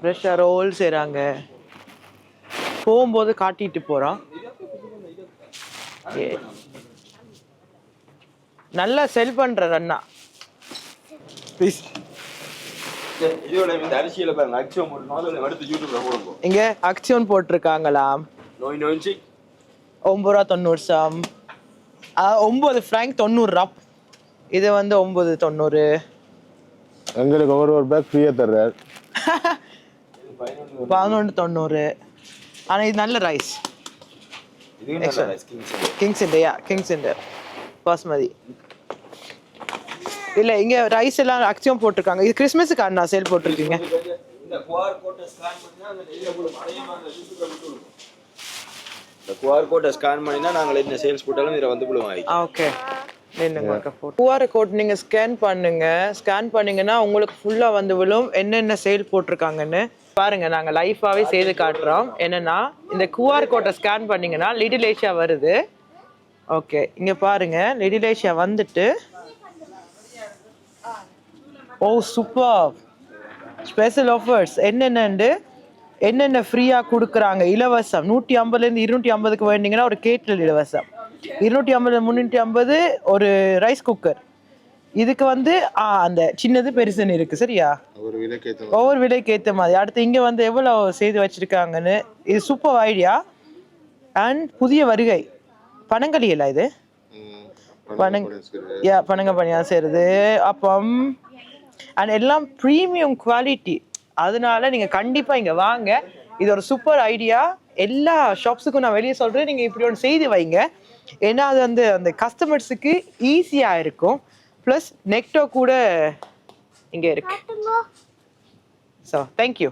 ஃப்ரெஷ்ஷாக ரோல் செய்கிறாங்க போகும்போது காட்டிட்டு போகிறான் நல்லா செல் பண்ணுற அண்ணா ப்ளீஸ் இங்கே அக்ஷன் போட்டிருக்காங்களாம். நோய்ச்சி ஒம்பது ரூபா தொண்ணூறு சாம். ஒம்பது ஃப்ராங்க் தொண்ணூறுரூவா இது வந்து ஒம்பது தொண்ணூறு. எங்களுக்கு ஒரு ஒரு பேக் ஃப்ரீயாக தர்றார். பதினொன்று. தொண்ணூறு. ஆனால் இது நல்ல rice. Kings India Kings India basmati. இல்லை இங்கே ரைஸ் எல்லாம் அக்சியம் போட்டிருக்காங்க. இது கிறிஸ்மஸுக்கு அண்ணா சேல் போட்டிருக்கீங்க. இந்த இந்த QR கோட்டை ஸ்கேன் பண்ணினா நாங்கள் என்ன சேல்ஸ் போட்டாலும் இதில் வந்து விடுவோம் ஓகே QR கோட் நீங்க ஸ்கேன் பண்ணுங்க. ஸ்கேன் பண்ணீங்கன்னா உங்களுக்கு ஃபுல்லா வந்து விழும். என்னென்ன சேல் போட்டிருக்காங்கன்னு. பாருங்க நாங்க லைஃபாவே செய்து காட்டுறோம். என்னன்னா இந்த குஆர் கோட்டை ஸ்கேன் பண்ணீங்கன்னா லிட்டில் ஏஷியா வருது. ஓகே இங்க பாருங்க லிட்டில் ஏஷியா வந்துட்டு. ஓ சூப்பர் ஸ்பெஷல் ஆஃபர்ஸ் என்னென்னு என்னென்ன ஃப்ரீயாக கொடுக்குறாங்க? இலவசம். நூற்றி ஐம்பதுலேருந்து இருநூற்றி ஐம்பதுக்கு வேண்டிங்கன்னா ஒரு கேட்டில் இலவசம். இருநூற்றி ஐம்பது முந்நூற்றி ஐம்பது ஒரு ரைஸ் குக்கர் இதுக்கு வந்து அந்த சின்னது பெருசுன்னு இருக்குது சரியா? ஒவ்வொரு விலைக்கு ஏற்ற மாதிரி. அடுத்து இங்கே வந்து எவ்வளோ செய்து வச்சுருக்காங்கன்னு இது சூப்பர் ஐடியா அண்ட் புதிய வருகை. பனங்களியலா இது? பனங் யா பனங்க பனியாக செய்கிறது அப்பம் அண்ட் எல்லாம் ப்ரீமியம் குவாலிட்டி அதனால நீங்கள் கண்டிப்பாக இங்கே வாங்க. இது ஒரு சூப்பர் ஐடியா எல்லா ஷாப்ஸுக்கும் நான் வெளியே சொல்கிறேன் நீங்கள் இப்படி ஒன்று செய்து வைங்க. ஏன்னா அது வந்து அந்த கஸ்டமர்ஸுக்கு ஈஸியாக இருக்கும். ப்ளஸ் நெக்டோ கூட இங்கே இருக்கு. ஸோ தேங்க்யூ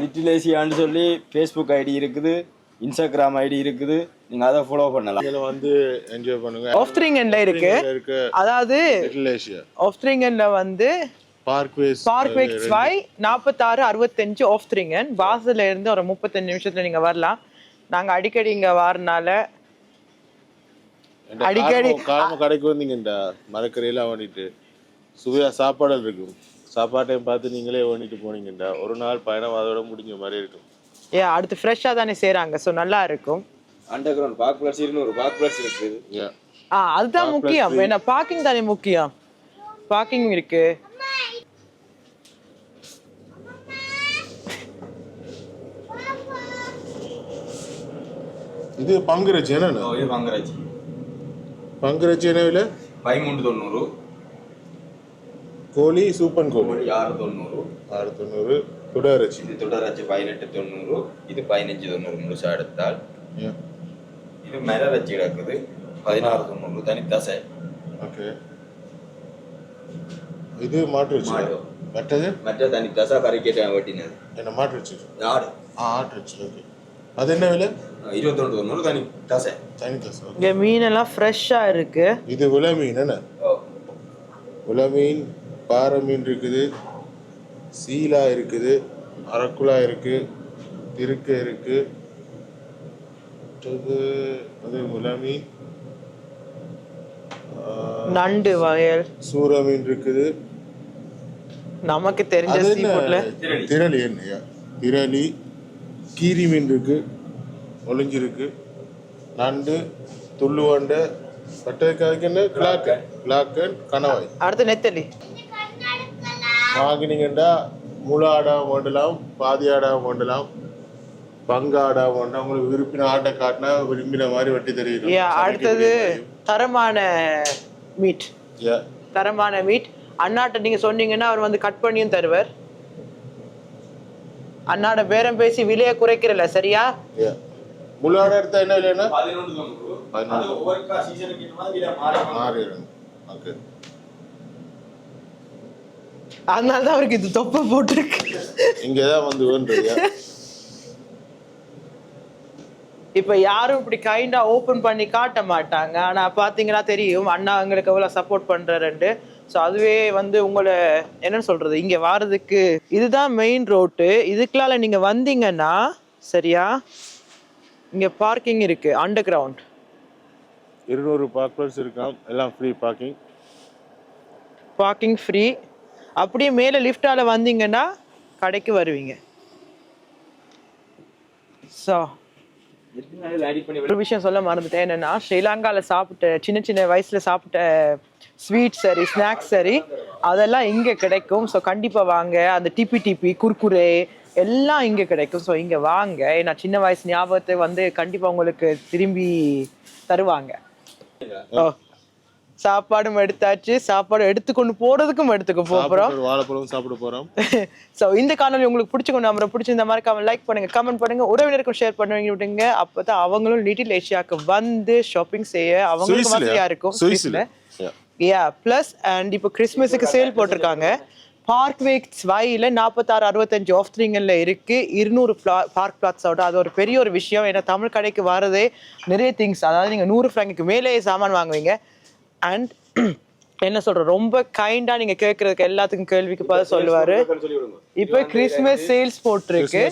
லிட்டில் ஏசியான்னு சொல்லி ஃபேஸ்புக் ஐடி இருக்குது இன்ஸ்டாகிராம் ஐடி இருக்குது. நீங்கள் அதை ஃபாலோ பண்ணலாம். இதில் வந்து என்ஜாய் பண்ணுங்க. ஆஃப்த்ரிங்கன்ல இருக்கு. அதாவது லிட்டில் ஏஷியா ஆஃப்த்ரிங்கன்ல வந்து பார்க்வேஸ் பார்க் வெக்ஸ் வாய் நாற்பத்தாறு அறுபத்தஞ்சு ஆஃப்த்ரிங்கன் பாஸ்ல இருந்து ஒரு முப்பத்தஞ்சு நிமிஷத்துல நீங்க வரலாம். நாங்க அடிக்கடி இங்க வரனால அடிக்கடி காலம கடைக்கு வந்தீங்கடா மரக்கறியெல்லாம் வேண்டிட்டு சுவையா சாப்பாடு இருக்கும். சாப்பாட்டையும் பார்த்து நீங்களே வேண்டிட்டு போனீங்கடா ஒரு நாள் பயணம் அதோட முடிஞ்ச மாதிரி இருக்கும். ஏ அடுத்து ஃப்ரெஷ்ஷாக தானே செய்றாங்க. ஸோ நல்லா இருக்கும். அண்டர் கிரவுண்ட் பார்க் பிளஸ் இருநூறு பார்க் பிளஸ் இருக்குது Yeah. ஆ அதுதான் முக்கியம். ஏன்னா பார்க்கிங் தானே முக்கியம். பார்க்கிங் இருக்கு. இது பங்குரட்சி என்ன ஓ, இது வாங்குறாச்சு பங்குரட்சி என்ன விலை பதிமூன்று தொண்ணூறு கோழி சூப்பன் கோழி. ஆறு தொண்ணூறு ஆறு தொண்ணூறு துடரச்சி இது தொடராச்சு பதினெட்டு தொண்ணூறு இது பதினஞ்சு தொண்ணூறு முழுசா எடுத்தால். இது மிரரச்சி கிடக்குது. பதினாறு தொண்ணூறு தனித்தசை. ஓகே. இது மாட்டுருச்சு மாடு. மற்றது? மற்ற தனித்தசை கறிக்கேட்ட வெட்டினது. என்ன மாட்டுருச்சு ஆடு. ஆ ஆட்டுருச்சு ஓகே. அது என்ன விலை? இருபத்தொன்று தொண்ணூறு தனி தசை. தனி தசை. இங்க மீனெல்லாம் ஃப்ரெஷ்ஷாக இருக்கு. இது விலை மீன் என்ன? விலை மீன் பாறை மீன் இருக்குது சீலா இருக்குது அரக்குலா இருக்கு திருக்க இருக்கு. மற்றது அது விலை மீன். நண்டு வயல் சூற மீன் இருக்குது. நமக்கு தெரிஞ்ச என்ன? திரளி. என்னையா திரளி கீரி மீன் இருக்கு ஒளிஞ்சிருக்கு நண்டு துள்ளுவண்டை பட்டக்காய்க்கு என்ன? கிளாக்கன் கிளாக்கன் கணவாய். அடுத்து நெத்தலி. வாங்கினீங்கன்னா முழு ஆடா வேண்டலாம் பாதி ஆடா வேண்டலாம் பங்கு ஆடா வேண்டாம் உங்களுக்கு விரும்பின ஆட்டை காட்டினா விரும்பின மாதிரி வெட்டி தெரியும் அடுத்தது தரமான மீட். தரமான மீட் அண்ணாட்ட நீங்க சொன்னீங்கன்னா அவர் வந்து கட் பண்ணியும் தருவார். அண்ணாட பேரம் பேசி விலையை குறைக்கிறல சரியா? ஆடை எடுத்தா என்ன இல்லைன்னா அதனால தான் அவருக்கு இது தொப்பை போட்டிருக்கு. இங்கே தான் வந்து வேண்டுறியா இப்ப யாரும் இப்படி கைண்டா ஓபன் பண்ணி காட்ட மாட்டாங்க. ஆனா பாத்தீங்கன்னா தெரியும். அண்ணா எங்களுக்கு எவ்வளவு சப்போர்ட் பண்றாருண்டு ஸோ அதுவே வந்து உங்களை என்னன்னு சொல்கிறது இங்கே வாரதுக்கு இதுதான் மெயின் ரோட்டு இதுக்குள்ளால நீங்கள் வந்தீங்கன்னா சரியா? இங்கே பார்க்கிங் இருக்குது அண்டர் கிரவுண்ட் இருநூறு பார்க் பிளஸ் எல்லாம் ஃப்ரீ பார்க்கிங் பார்க்கிங் ஃப்ரீ அப்படியே மேலே லிஃப்டால் வந்தீங்கன்னா கடைக்கு வருவீங்க. ஸோ ஒரு விஷயம் சொல்ல மறந்துட்டேன். என்னன்னா ஸ்ரீலங்கால சாப்பிட்ட சின்ன சின்ன வயசுல சாப்பிட்ட ஸ்வீட் சரி ஸ்நாக்ஸ் சரி அதெல்லாம் இங்க கிடைக்கும். ஸோ கண்டிப்பா வாங்க. அந்த டிபி டிபி குர்குரே எல்லாம் இங்க கிடைக்கும். ஸோ இங்க வாங்க. ஏன்னா சின்ன வயசு ஞாபகத்தை வந்து கண்டிப்பா உங்களுக்கு திரும்பி தருவாங்க. ஓ. சாப்பாடும் எடுத்தாச்சு. சாப்பாடு எடுத்துக்கொண்டு போறதுக்கும் எடுத்துக்க போறோம். வாழைப்பழம் சாப்பிட போறோம். ஸோ இந்த காணொலி உங்களுக்கு பிடிச்சிக்கொண்டு நம்புறேன் பிடிச்சிருந்த மாதிரி லைக் பண்ணுங்க கமெண்ட் பண்ணுங்க உறவினருக்கும் ஷேர் பண்ணுவீங்க விட்டுங்க. அப்பதான் அவங்களும் லிட்டில் ஏஷியாவுக்கு வந்து ஷாப்பிங் செய்ய அவங்களுக்கு வசதியா இருக்கும். யா ப்ளஸ் அண்ட் இப்போ கிறிஸ்மஸுக்கு சேல் போட்டிருக்காங்க. பார்க் வேக்ஸ் வாயில நாற்பத்தாறு அறுபத்தஞ்சு ஆஃப் த்ரீங்கல்ல இருக்கு. இருநூறு பார்க் பிளாட்ஸோட அது ஒரு பெரிய ஒரு விஷயம். ஏன்னா தமிழ் கடைக்கு வரதே நிறைய திங்ஸ் அதாவது நீங்க நூறு ஃப்ராங்குக்கு மேலேயே சாமான் வாங்குவீங்க. அண்ட் என்ன சொல்ற ரொம்ப கைண்டா நீங்க கேட்கறதுக்கு எல்லாத்துக்கும் கேள்விக்கு பதில் சொல்லுவாரு. இப்போ கிறிஸ்மஸ் சேல்ஸ் போட்டிருக்கு.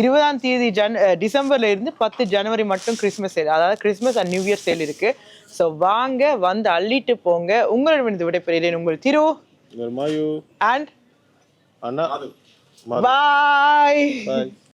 இருபதாம் தேதி ஜன் டிசம்பர்ல இருந்து பத்து ஜனவரி மட்டும் கிறிஸ்மஸ் சேல் அதாவது Christmas and new year sale இருக்கு. ஸோ வாங்க வந்து அள்ளிட்டு போங்க. உங்களிடம் விடைபெறுகிறேன் உங்கள் திரு மாயு. அண்ட் அண்ணா. பாய் பாய்